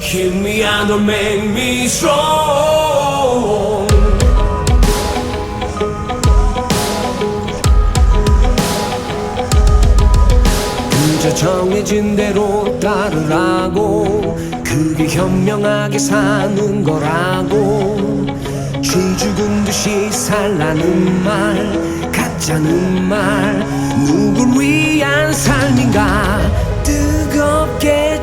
Keep me out or make me strong. 그저 정해진 대로 따르라고. 그게 현명하게 사는 거라고. 쥐 죽은 듯이 살라는 말 가짜는 말. 누굴 위한 삶인가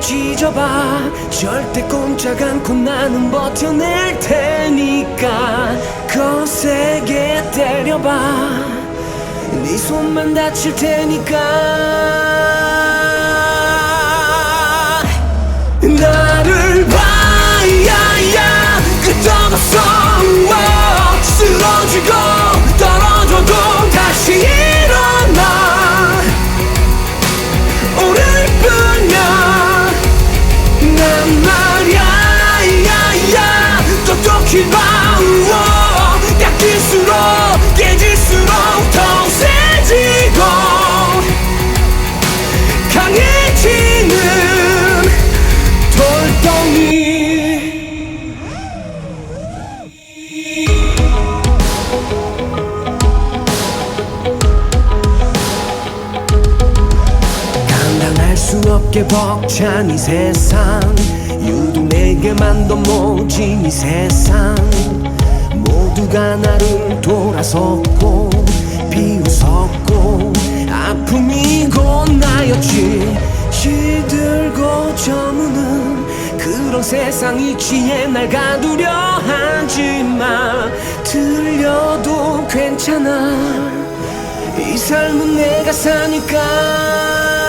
쥐져봐. 절대 꼼짝 않고 나는 버텨낼 테니까. 거세게 때려봐. 네 손만 다칠 테니까 없게 벅찬 이 세상. 유독 내게만 더 모진 이 세상. 모두가 나를 돌아섰고 비웃었고 아픔이고 나였지. 시들고 저무는 그런 세상 이치에 날 가두려 하지마. 들려도 괜찮아. 이 삶은 내가 사니까